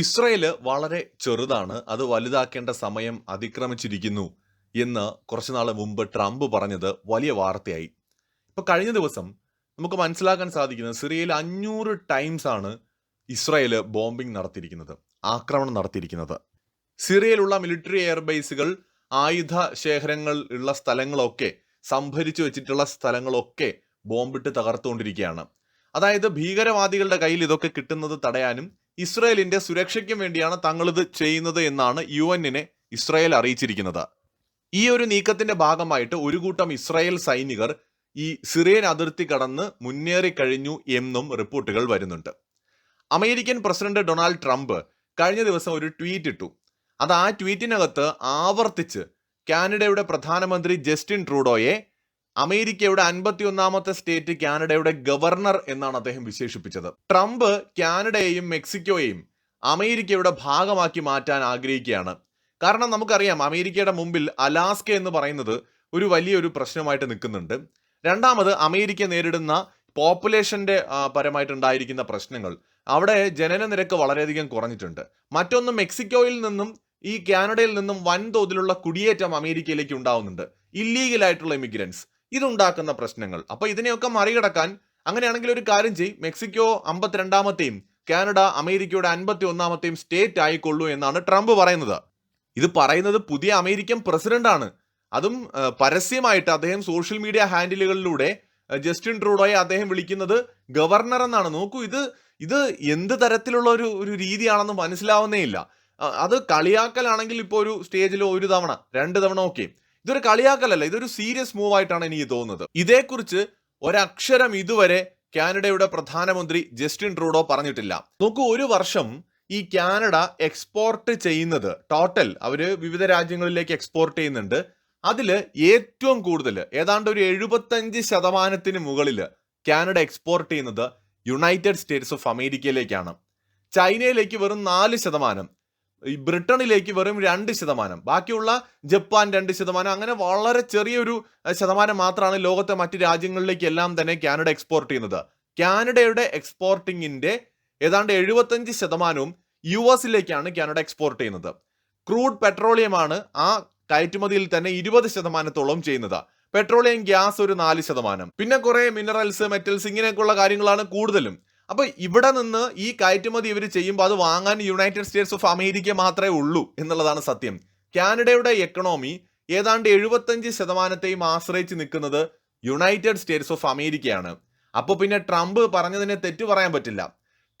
Israel വളരെ ചെറുതാണ്. അത് വലുതാക്കേണ്ട സമയം അതിക്രമിച്ചിരിക്കുന്നു എന്ന് കുറച്ചു നാൾ മുമ്പ് ട്രംപ് പറഞ്ഞത് വലിയ വാർത്തയായി. ഇപ്പൊ കഴിഞ്ഞ ദിവസം നമുക്ക് മനസ്സിലാക്കാൻ സാധിക്കുന്നത് സിറിയയിൽ അഞ്ഞൂറ് ടൈംസ് ആണ് ഇസ്രയേൽ ബോംബിംഗ് നടത്തിയിരിക്കുന്നത് ആക്രമണം നടത്തിയിരിക്കുന്നത്. സിറിയയിലുള്ള മിലിറ്ററി എയർബേസുകൾ ആയുധ ശേഖരങ്ങൾ ഉള്ള സ്ഥലങ്ങളൊക്കെ സംഭരിച്ചു വെച്ചിട്ടുള്ള സ്ഥലങ്ങളൊക്കെ ബോംബിട്ട് തകർത്തുകൊണ്ടിരിക്കുകയാണ്. അതായത് ഭീകരവാദികളുടെ കയ്യിൽ ഇതൊക്കെ കിട്ടുന്നത് തടയാനും ഇസ്രയേലിന്റെ സുരക്ഷയ്ക്കും വേണ്ടിയാണ് തങ്ങളിത് ചെയ്യുന്നത് എന്നാണ് യു എന്നിനെ ഇസ്രായേൽ അറിയിച്ചിരിക്കുന്നത്. ഈ ഒരു നീക്കത്തിന്റെ ഭാഗമായിട്ട് ഒരു കൂട്ടം ഇസ്രായേൽ സൈനികർ ഈ സിറിയൻ അതിർത്തി കടന്ന് മുന്നേറിക്കഴിഞ്ഞു എന്നും റിപ്പോർട്ടുകൾ വരുന്നുണ്ട്. അമേരിക്കൻ പ്രസിഡന്റ് ഡൊണാൾഡ് ട്രംപ് കഴിഞ്ഞ ദിവസം ഒരു ട്വീറ്റ് ഇട്ടു. അത് ആ ട്വീറ്റിനകത്ത് ആവർത്തിച്ച് കാനഡയുടെ പ്രധാനമന്ത്രി ജസ്റ്റിൻ ട്രൂഡോയെ അമേരിക്കയുടെ അൻപത്തിയൊന്നാമത്തെ സ്റ്റേറ്റ് കാനഡയുടെ ഗവർണർ എന്നാണ് അദ്ദേഹം വിശേഷിപ്പിച്ചത്. ട്രംപ് കാനഡയെയും മെക്സിക്കോയെയും അമേരിക്കയുടെ ഭാഗമാക്കി മാറ്റാൻ ആഗ്രഹിക്കുകയാണ്. കാരണം നമുക്കറിയാം അമേരിക്കയുടെ മുമ്പിൽ അലാസ്ക എന്ന് പറയുന്നത് ഒരു വലിയൊരു പ്രശ്നമായിട്ട് നിൽക്കുന്നുണ്ട്. രണ്ടാമത് അമേരിക്ക നേരിടുന്ന പോപ്പുലേഷന്റെ പരമായിട്ടുണ്ടായിരിക്കുന്ന പ്രശ്നങ്ങൾ അവിടെ ജനന നിരക്ക് വളരെയധികം കുറഞ്ഞിട്ടുണ്ട്. മറ്റൊന്ന് മെക്സിക്കോയിൽ നിന്നും ഈ കാനഡയിൽ നിന്നും വൻതോതിലുള്ള കുടിയേറ്റം അമേരിക്കയിലേക്ക് ഉണ്ടാവുന്നുണ്ട്. ഇല്ലീഗൽ ആയിട്ടുള്ള ഇമിഗ്രൻസ്. ഇതുണ്ടാക്കുന്ന പ്രശ്നങ്ങൾ. അപ്പോൾ ഇതിനെയൊക്കെ മറികടക്കാൻ അങ്ങനെയാണെങ്കിൽ ഒരു കാര്യം ചെയ് മെക്സിക്കോ അമ്പത്തിരണ്ടാമത്തെയും കാനഡ അമേരിക്കയുടെ അൻപത്തി ഒന്നാമത്തെയും സ്റ്റേറ്റ് ആയിക്കൊള്ളൂ എന്നാണ് ട്രംപ് പറയുന്നത്. ഇത് പറയുന്നത് പുതിയ അമേരിക്കൻ പ്രസിഡന്റാണ്. അതും പരസ്യമായിട്ട് അദ്ദേഹം സോഷ്യൽ മീഡിയ ഹാൻഡിലുകളിലൂടെ ജസ്റ്റിൻ ട്രൂഡോയെ അദ്ദേഹം വിളിക്കുന്നത് ഗവർണർ എന്നാണ്. നോക്കൂ ഇത് ഇത് എന്ത് തരത്തിലുള്ള ഒരു ഒരു രീതിയാണെന്ന് മനസ്സിലാവുന്നേ ഇല്ല. അത് കളിയാക്കലാണെങ്കിൽ ഇപ്പോൾ ഒരു സ്റ്റേജിൽ ഒരു തവണ രണ്ട് തവണ ഓക്കെ ഇതൊരു കളിയാക്കലല്ല ഇതൊരു സീരിയസ് മൂവ് ആയിട്ടാണ് എനിക്ക് തോന്നുന്നത്. ഇതേക്കുറിച്ച് ഒരക്ഷരം ഇതുവരെ കാനഡയുടെ പ്രധാനമന്ത്രി ജസ്റ്റിൻ ട്രൂഡോ പറഞ്ഞിട്ടില്ല. നോക്കൂ ഒരു വർഷം ഈ കാനഡ എക്സ്പോർട്ട് ചെയ്യുന്നത് ടോട്ടൽ അവർ വിവിധ രാജ്യങ്ങളിലേക്ക് എക്സ്പോർട്ട് ചെയ്യുന്നുണ്ട്. അതിൽ ഏറ്റവും കൂടുതൽ ഏതാണ്ട് ഒരു എഴുപത്തഞ്ച് ശതമാനത്തിന് മുകളിൽ കാനഡ എക്സ്പോർട്ട് ചെയ്യുന്നത് യുണൈറ്റഡ് സ്റ്റേറ്റ്സ് ഓഫ് അമേരിക്കയിലേക്കാണ് ചൈനയിലേക്ക് വെറും നാല് ശതമാനം. ഈ ബ്രിട്ടണിലേക്ക് വെറും രണ്ട് ശതമാനം ബാക്കിയുള്ള ജപ്പാൻ രണ്ട് ശതമാനം അങ്ങനെ വളരെ ചെറിയൊരു ശതമാനം മാത്രമാണ് ലോകത്തെ മറ്റ് രാജ്യങ്ങളിലേക്ക് എല്ലാം തന്നെ കാനഡ എക്സ്പോർട്ട് ചെയ്യുന്നത്. കാനഡയുടെ എക്സ്പോർട്ടിങ്ങിന്റെ ഏതാണ്ട് എഴുപത്തഞ്ച് ശതമാനവും യു എസിലേക്കാണ് കാനഡ എക്സ്പോർട്ട് ചെയ്യുന്നത്. ക്രൂഡ് പെട്രോളിയമാണ് ആ കയറ്റുമതിയിൽ തന്നെ ഇരുപത് ശതമാനത്തോളം ചെയ്യുന്നത്. പെട്രോളിയം ഗ്യാസ് ഒരു നാല് ശതമാനം. പിന്നെ കുറെ മിനറൽസ് മെറ്റൽസ് ഇങ്ങനെയൊക്കെയുള്ള കാര്യങ്ങളാണ് കൂടുതലും. അപ്പൊ ഇവിടെ നിന്ന് ഈ കയറ്റുമതി ഇവർ ചെയ്യുമ്പോൾ അത് വാങ്ങാൻ യുണൈറ്റഡ് സ്റ്റേറ്റ്സ് ഓഫ് അമേരിക്ക മാത്രമേ ഉള്ളൂ എന്നുള്ളതാണ് സത്യം. കാനഡയുടെ എക്കണോമി ഏതാണ്ട് എഴുപത്തഞ്ച് ശതമാനത്തെയും ആശ്രയിച്ച് നിൽക്കുന്നത് യുണൈറ്റഡ് സ്റ്റേറ്റ്സ് ഓഫ് അമേരിക്കയാണ് അപ്പോൾ പിന്നെ ട്രംപ് പറഞ്ഞതിനെ തെറ്റു പറയാൻ പറ്റില്ല.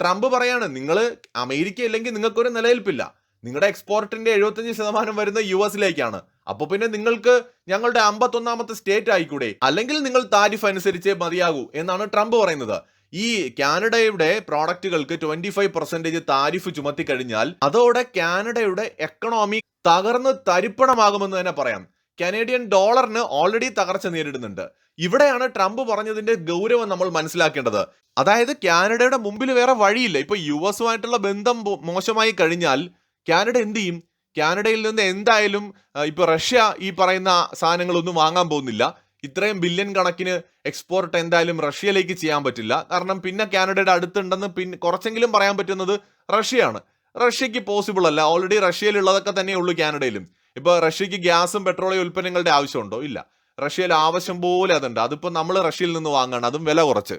ട്രംപ് പറയാണ് നിങ്ങൾ അമേരിക്ക ഇല്ലെങ്കിൽ നിങ്ങൾക്കൊരു നിലനിൽപ്പില്ല. നിങ്ങളുടെ എക്സ്പോർട്ടിന്റെ എഴുപത്തഞ്ച് ശതമാനം വരുന്ന യു എസിലേക്കാണ് അപ്പൊ പിന്നെ നിങ്ങൾക്ക് ഞങ്ങളുടെ അമ്പത്തൊന്നാമത്തെ സ്റ്റേറ്റ് ആയിക്കൂടെ? അല്ലെങ്കിൽ നിങ്ങൾ താരിഫ് അനുസരിച്ച് മതിയാകൂ എന്നാണ് ട്രംപ് പറയുന്നത്. ഈ കാനഡയുടെ പ്രോഡക്റ്റുകൾക്ക് ട്വന്റി ഫൈവ് പെർസെന്റേജ് താരിഫ് ചുമത്തി കഴിഞ്ഞാൽ അതോടെ കാനഡയുടെ എക്കണോമി തകർന്ന് തരിപ്പണമാകുമെന്ന് തന്നെ പറയാം. കനേഡിയൻ ഡോളറിന് ഓൾറെഡി തകർച്ച നേരിടുന്നുണ്ട്. ഇവിടെയാണ് ട്രംപ് പറഞ്ഞതിന്റെ ഗൗരവം നമ്മൾ മനസ്സിലാക്കേണ്ടത്. അതായത് കാനഡയുടെ മുമ്പിൽ വേറെ വഴിയില്ല. ഇപ്പൊ യു എസുമായിട്ടുള്ള ബന്ധം മോശമായി കഴിഞ്ഞാൽ കാനഡ എന്ത് ചെയ്യും? കാനഡയിൽ നിന്ന് എന്തായാലും ഇപ്പൊ റഷ്യ ഈ പറയുന്ന സാധനങ്ങളൊന്നും വാങ്ങാൻ പോകുന്നില്ല. ഇത്രയും ബില്യൺ കണക്കിന് എക്സ്പോർട്ട് എന്തായാലും റഷ്യയിലേക്ക് ചെയ്യാൻ പറ്റില്ല. കാരണം പിന്നെ കാനഡയുടെ അടുത്തുണ്ടെന്ന് പിന്നെ കുറച്ചെങ്കിലും പറയാൻ പറ്റുന്നത് റഷ്യയാണ്. റഷ്യക്ക് പോസിബിൾ അല്ല. ഓൾറെഡി റഷ്യയിലുള്ളതൊക്കെ തന്നെ ഉള്ളൂ കാനഡയിലും. ഇപ്പൊ റഷ്യക്ക് ഗ്യാസും പെട്രോളിയം ഉൽപ്പന്നങ്ങളുടെ ആവശ്യമുണ്ടോ? ഇല്ല. റഷ്യയിൽ ആവശ്യം പോലെ അതുണ്ട്. അതിപ്പോ നമ്മൾ റഷ്യയിൽ നിന്ന് വാങ്ങണം. അതും വില കുറച്ച്.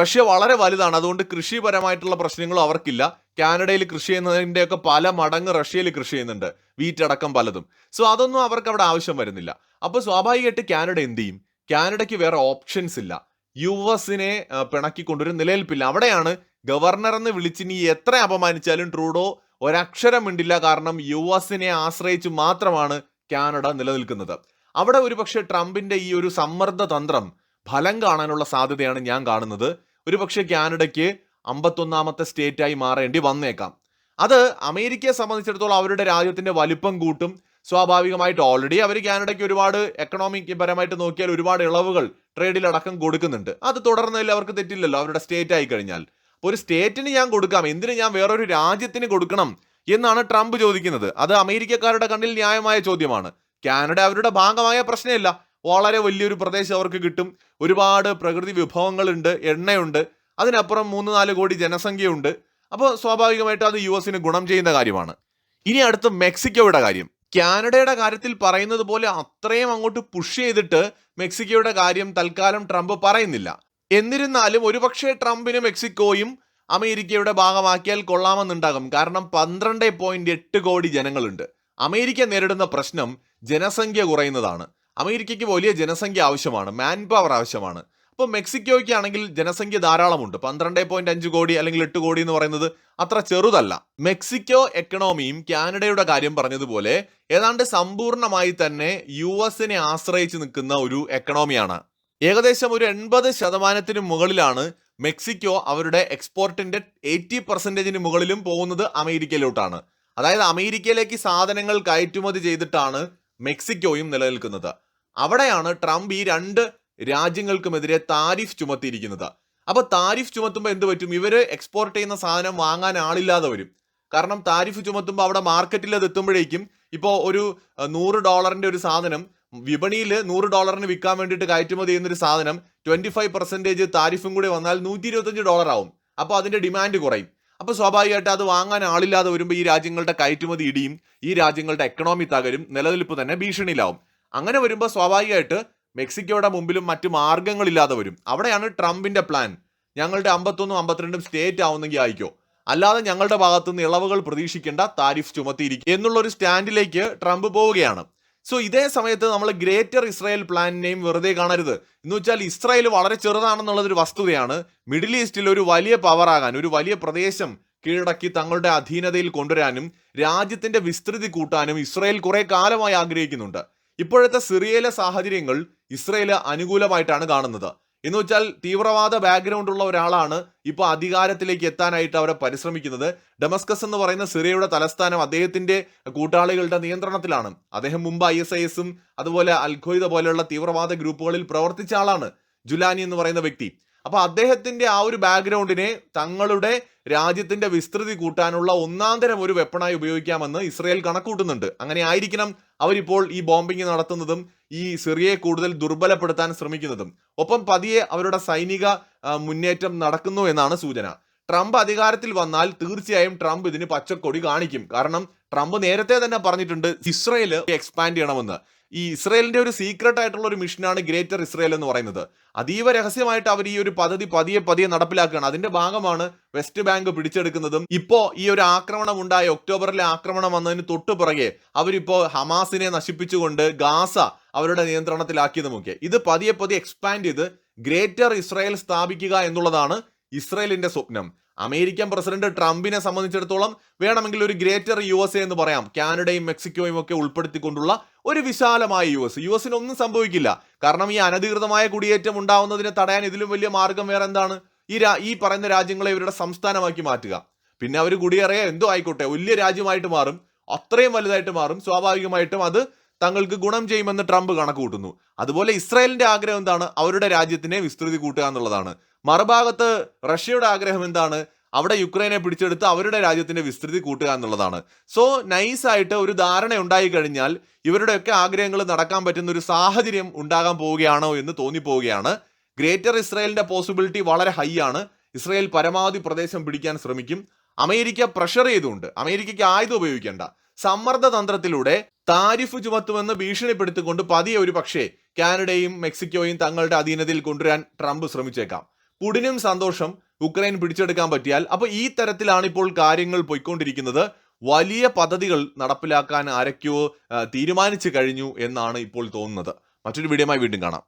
റഷ്യ വളരെ വലുതാണ്. അതുകൊണ്ട് കൃഷിപരമായിട്ടുള്ള പ്രശ്നങ്ങളും അവർക്കില്ല. കാനഡയിൽ കൃഷി ചെയ്യുന്നതിന്റെയൊക്കെ പല മടങ്ങ് റഷ്യയിൽ കൃഷി ചെയ്യുന്നുണ്ട്. വീറ്റടക്കം പലതും. സോ അതൊന്നും അവർക്ക് അവിടെ ആവശ്യം വരുന്നില്ല. അപ്പോൾ സ്വാഭാവികമായിട്ട് കാനഡ എന്ത് ചെയ്യും? കാനഡയ്ക്ക് വേറെ ഓപ്ഷൻസ് ഇല്ല. യു എസിനെ പിണക്കിക്കൊണ്ടൊരു നിലനിൽപ്പില്ല. അവിടെയാണ് ഗവർണർ എന്ന് വിളിച്ചിനി എത്ര അപമാനിച്ചാലും ട്രൂഡോ ഒരക്ഷരം മിണ്ടില്ല. കാരണം യു എസിനെ ആശ്രയിച്ച് മാത്രമാണ് കാനഡ നിലനിൽക്കുന്നത്. അവിടെ ഒരുപക്ഷെ ട്രംപിന്റെ ഈ ഒരു സമ്മർദ്ദ തന്ത്രം ഫലം കാണാനുള്ള സാധ്യതയാണ് ഞാൻ കാണുന്നത്. ഒരുപക്ഷെ കാനഡയ്ക്ക് അമ്പത്തൊന്നാമത്തെ സ്റ്റേറ്റായി മാറേണ്ടി വന്നേക്കാം. അത് അമേരിക്കയെ സംബന്ധിച്ചിടത്തോളം അവരുടെ രാജ്യത്തിന്റെ വലിപ്പം കൂട്ടും. സ്വാഭാവികമായിട്ട് ഓൾറെഡി അവർ കാനഡയ്ക്ക് ഒരുപാട് എക്കണോമിക് പരമായിട്ട് നോക്കിയാൽ ഒരുപാട് ഇളവുകൾ ട്രേഡിലടക്കം കൊടുക്കുന്നുണ്ട്. അത് തുടർന്നതിൽ അവർക്ക് തെറ്റില്ലല്ലോ അവരുടെ സ്റ്റേറ്റ് ആയി കഴിഞ്ഞാൽ. ഒരു സ്റ്റേറ്റിന് ഞാൻ കൊടുക്കാം എന്തിന് ഞാൻ വേറൊരു രാജ്യത്തിന് കൊടുക്കണം എന്നാണ് ട്രംപ് ചോദിക്കുന്നത്. അത് അമേരിക്കക്കാരുടെ കണ്ണിൽ ന്യായമായ ചോദ്യമാണ്. കാനഡ അവരുടെ ഭാഗമായ പ്രശ്നമില്ല. വളരെ വലിയൊരു പ്രദേശം അവർക്ക് കിട്ടും. ഒരുപാട് പ്രകൃതി വിഭവങ്ങളുണ്ട് എണ്ണയുണ്ട്. അതിനപ്പുറം മൂന്ന് നാല് കോടി ജനസംഖ്യയുണ്ട്. അപ്പോൾ സ്വാഭാവികമായിട്ടും അത് യു എസിന് ഗുണം ചെയ്യുന്ന കാര്യമാണ്. ഇനി അടുത്ത് മെക്സിക്കോയുടെ കാര്യം. കാനഡയുടെ കാര്യത്തിൽ പറയുന്നത് പോലെ അത്രയും അങ്ങോട്ട് പുഷ് ചെയ്തിട്ട് മെക്സിക്കോയുടെ കാര്യം തൽക്കാലം ട്രംപ് പറയുന്നില്ല. എന്നിരുന്നാലും ഒരുപക്ഷെ ട്രംപിന് മെക്സിക്കോയും അമേരിക്കയുടെ ഭാഗമാക്കിയാൽ കൊള്ളാമെന്നുണ്ടാകും. കാരണം പന്ത്രണ്ട് പോയിന്റ് എട്ട് കോടി ജനങ്ങളുണ്ട്. അമേരിക്ക നേരിടുന്ന പ്രശ്നം ജനസംഖ്യ കുറയുന്നതാണ്. അമേരിക്കയ്ക്ക് വലിയ ജനസംഖ്യ ആവശ്യമാണ് മാൻ പവർ ആവശ്യമാണ്. അപ്പോൾ മെക്സിക്കോയ്ക്ക് ആണെങ്കിൽ ജനസംഖ്യ ധാരാളമുണ്ട്. പന്ത്രണ്ട് പോയിന്റ് അഞ്ച് കോടി അല്ലെങ്കിൽ എട്ട് കോടി എന്ന് പറയുന്നത് അത്ര ചെറുതല്ല. മെക്സിക്കോ എക്കണോമിയും കാനഡയുടെ കാര്യം പറഞ്ഞതുപോലെ ഏതാണ്ട് സമ്പൂർണമായി തന്നെ യു എസിനെ ആശ്രയിച്ച് നിൽക്കുന്ന ഒരു എക്കണോമിയാണ് ഏകദേശം ഒരു എൺപത് ശതമാനത്തിന് മുകളിലാണ് മെക്സിക്കോ അവരുടെ എക്സ്പോർട്ടിന്റെ എയ്റ്റി പെർസെന്റേജിന് മുകളിലും പോകുന്നത് അമേരിക്കയിലോട്ടാണ്. അതായത് അമേരിക്കയിലേക്ക് സാധനങ്ങൾ കയറ്റുമതി ചെയ്തിട്ടാണ് മെക്സിക്കോയും നിലനിൽക്കുന്നത്. അവിടെയാണ് ട്രംപ് ഈ രണ്ട് രാജ്യങ്ങൾക്കുമെതിരെ താരിഫ് ചുമത്തിയിരിക്കുന്നത്. അപ്പൊ താരിഫ് ചുമത്തുമ്പോൾ എന്ത് പറ്റും? ഇവർ എക്സ്പോർട്ട് ചെയ്യുന്ന സാധനം വാങ്ങാൻ ആളില്ലാതെ വരും. കാരണം താരിഫ് ചുമത്തുമ്പോൾ അവിടെ മാർക്കറ്റിൽ അത് എത്തുമ്പോഴേക്കും ഇപ്പോൾ ഒരു നൂറ് ഡോളറിന്റെ ഒരു സാധനം വിപണിയിൽ നൂറ് ഡോളറിന് വിൽക്കാൻ വേണ്ടിയിട്ട് കയറ്റുമതി ചെയ്യുന്ന ഒരു സാധനം ട്വന്റി ഫൈവ് പെർസെന്റേജ് താരിഫും കൂടി വന്നാൽ നൂറ്റി ഇരുപത്തഞ്ച് ഡോളർ ആവും അപ്പോൾ അതിന്റെ ഡിമാൻഡ് കുറയും. അപ്പോൾ സ്വാഭാവികമായിട്ട് അത് വാങ്ങാൻ ആളില്ലാതെ വരുമ്പോൾ ഈ രാജ്യങ്ങളുടെ കയറ്റുമതി ഇടിയും ഈ രാജ്യങ്ങളുടെ എക്കണോമി തകരും നിലനിൽപ്പ് തന്നെ ഭീഷണിയിലാവും. അങ്ങനെ വരുമ്പോൾ സ്വാഭാവികമായിട്ട് മെക്സിക്കോയുടെ മുമ്പിലും മറ്റു മാർഗങ്ങളില്ലാതെ വരും. അവിടെയാണ് ട്രംപിന്റെ പ്ലാൻ ഞങ്ങളുടെ അമ്പത്തൊന്നും അമ്പത്തിരണ്ടും സ്റ്റേറ്റ് ആവുന്നെങ്കിൽ ആയിക്കോ. അല്ലാതെ ഞങ്ങളുടെ ഭാഗത്തുനിന്ന് ഇളവുകൾ പ്രതീക്ഷിക്കേണ്ട താരിഫ് ചുമത്തിയിരിക്കും എന്നുള്ള ഒരു സ്റ്റാൻഡിലേക്ക് ട്രംപ് പോവുകയാണ്. സോ ഇതേ സമയത്ത് നമ്മൾ ഗ്രേറ്റർ ഇസ്രായേൽ പ്ലാനിനെയും വെറുതെ കാണരുത്. എന്ന് വെച്ചാൽ ഇസ്രായേൽ വളരെ ചെറുതാണെന്നുള്ളതൊരു വസ്തുതയാണ്. മിഡിൽ ഈസ്റ്റിൽ ഒരു വലിയ പവറാകാൻ ഒരു വലിയ പ്രദേശം കീഴടക്കി തങ്ങളുടെ അധീനതയിൽ കൊണ്ടുവരാനും രാജ്യത്തിന്റെ വിസ്തൃതി കൂട്ടാനും ഇസ്രായേൽ കുറെ കാലമായി ആഗ്രഹിക്കുന്നുണ്ട്. ഇപ്പോഴത്തെ സിറിയയിലെ സാഹചര്യങ്ങൾ ഇസ്രയേൽ അനുകൂലമായിട്ടാണ് കാണുന്നത്. എന്ന് വെച്ചാൽ തീവ്രവാദ ബാക്ക്ഗ്രൗണ്ട് ഉള്ള ഒരാളാണ് ഇപ്പോൾ അധികാരത്തിലേക്ക് എത്താനായിട്ട് അവരെ പരിശ്രമിക്കുന്നത്. ഡെമസ്കസ് എന്ന് പറയുന്ന സിറിയയുടെ തലസ്ഥാനം അദ്ദേഹത്തിന്റെ കൂട്ടാളികളുടെ നിയന്ത്രണത്തിലാണ്. അദ്ദേഹം മുമ്പ് ഐ എസ് ഐ എസും അതുപോലെ അൽഖയ്ദ പോലെയുള്ള തീവ്രവാദ ഗ്രൂപ്പുകളിൽ പ്രവർത്തിച്ച ആളാണ്. ജുലാനി എന്ന് പറയുന്ന വ്യക്തി. അപ്പൊ അദ്ദേഹത്തിന്റെ ആ ഒരു ബാക്ക്ഗ്രൗണ്ടിനെ തങ്ങളുടെ രാജ്യത്തിന്റെ വിസ്തൃതി കൂട്ടാനുള്ള ഒന്നാം തരം ഒരു വെപ്പണായി ഉപയോഗിക്കാമെന്ന് ഇസ്രയേൽ കണക്കൂട്ടുന്നുണ്ട് അങ്ങനെ ആയിരിക്കണം അവരിപ്പോൾ ഈ ബോംബിംഗ് നടത്തുന്നതും ഈ സിറിയയെ കൂടുതൽ ദുർബലപ്പെടുത്താൻ ശ്രമിക്കുന്നതും. ഒപ്പം പതിയെ അവരുടെ സൈനിക മുന്നേറ്റം നടക്കുന്നു എന്നാണ് സൂചന. ട്രംപ് അധികാരത്തിൽ വന്നാൽ തീർച്ചയായും ട്രംപ് ഇതിന് പച്ചക്കൊടി കാണിക്കും. കാരണം ട്രംപ് നേരത്തെ തന്നെ പറഞ്ഞിട്ടുണ്ട് ഇസ്രയേൽ എക്സ്പാൻഡ് ചെയ്യണമെന്ന്. ഈ ഇസ്രയേലിന്റെ ഒരു സീക്രട്ട് ആയിട്ടുള്ള ഒരു മിഷനാണ് ഗ്രേറ്റർ ഇസ്രയേൽ എന്ന് പറയുന്നത്. അതീവ രഹസ്യമായിട്ട് അവർ ഈ ഒരു പദ്ധതി പതിയെ പതിയെ നടപ്പിലാക്കുകയാണ്. അതിന്റെ ഭാഗമാണ് വെസ്റ്റ് ബാങ്ക് പിടിച്ചെടുക്കുന്നതും. ഇപ്പോ ഈ ഒരു ആക്രമണം ഉണ്ടായ ഒക്ടോബറിലെ ആക്രമണം വന്നതിന് തൊട്ടു പുറകെ അവരിപ്പോ ഹമാസിനെ നശിപ്പിച്ചുകൊണ്ട് ഗാസ അവരുടെ നിയന്ത്രണത്തിലാക്കിയതുമൊക്കെ. ഇത് പതിയെ പതിയെ എക്സ്പാൻഡ് ചെയ്ത് ഗ്രേറ്റർ ഇസ്രായേൽ സ്ഥാപിക്കുക എന്നുള്ളതാണ് ഇസ്രായേലിന്റെ സ്വപ്നം. അമേരിക്കൻ പ്രസിഡന്റ് ട്രംപിനെ സംബന്ധിച്ചിടത്തോളം വേണമെങ്കിൽ ഒരു ഗ്രേറ്റർ യു എസ് എന്ന് പറയാം. കാനഡയും മെക്സിക്കോയും ഒക്കെ ഉൾപ്പെടുത്തിക്കൊണ്ടുള്ള ഒരു വിശാലമായ യു എസ്. യു എസിന് ഒന്നും സംഭവിക്കില്ല. കാരണം ഈ അനധികൃതമായ കുടിയേറ്റം ഉണ്ടാവുന്നതിനെ തടയാൻ ഇതിലും വലിയ മാർഗം വേറെ എന്താണ്? ഈ ഈ പറയുന്ന രാജ്യങ്ങളെ ഇവരുടെ സംസ്ഥാനമാക്കി മാറ്റുക. പിന്നെ അവർ കുടിയേറിയ എന്തോ ആയിക്കോട്ടെ വലിയ രാജ്യമായിട്ട് മാറും. അത്രയും വലുതായിട്ട് മാറും. സ്വാഭാവികമായിട്ടും അത് തങ്ങൾക്ക് ഗുണം ചെയ്യുമെന്ന് ട്രംപ് കണക്ക് കൂട്ടുന്നു അതുപോലെ ഇസ്രായേലിന്റെ ആഗ്രഹം എന്താണ്? അവരുടെ രാജ്യത്തിനെ വിസ്തൃതി കൂട്ടുക എന്നുള്ളതാണ്. മറുഭാഗത്ത് റഷ്യയുടെ ആഗ്രഹം എന്താണ്? അവിടെ യുക്രൈനെ പിടിച്ചെടുത്ത് അവരുടെ രാജ്യത്തിന്റെ വിസ്തൃതി കൂട്ടുക എന്നുള്ളതാണ്. സോ നൈസായിട്ട് ഒരു ധാരണ ഉണ്ടായി കഴിഞ്ഞാൽ ഇവരുടെയൊക്കെ ആഗ്രഹങ്ങൾ നടക്കാൻ പറ്റുന്ന ഒരു സാഹചര്യം ഉണ്ടാകാൻ പോവുകയാണോ എന്ന് തോന്നിപ്പോവുകയാണ്. ഗ്രേറ്റർ ഇസ്രായേലിന്റെ പോസിബിലിറ്റി വളരെ ഹൈ ആണ്. ഇസ്രായേൽ പരമാവധി പ്രദേശം പിടിക്കാൻ ശ്രമിക്കും. അമേരിക്ക പ്രഷർ ചെയ്തുകൊണ്ട് അമേരിക്കയ്ക്ക് ആയുധം ഉപയോഗിക്കേണ്ട. സമ്മർദ്ദ തന്ത്രത്തിലൂടെ താരിഫ് ചുമത്തുമെന്ന് ഭീഷണിപ്പെടുത്തിക്കൊണ്ട് പതിയെ ഒരു പക്ഷേ കാനഡയും മെക്സിക്കോയും തങ്ങളുടെ അധീനതയിൽ കൊണ്ടുവരാൻ ട്രംപ് ശ്രമിച്ചേക്കാം. പുടിനും സന്തോഷം ഉക്രൈൻ പിടിച്ചെടുക്കാൻ പറ്റിയാൽ അപ്പൊ ഈ തരത്തിലാണ് ഇപ്പോൾ കാര്യങ്ങൾ പോയിക്കൊണ്ടിരിക്കുന്നത്. വലിയ പദ്ധതികൾ നടപ്പിലാക്കാൻ ആരൊക്കെയോ തീരുമാനിച്ചു കഴിഞ്ഞു എന്നാണ് ഇപ്പോൾ തോന്നുന്നത്. മറ്റൊരു വീഡിയോമായി വീണ്ടും കാണാം.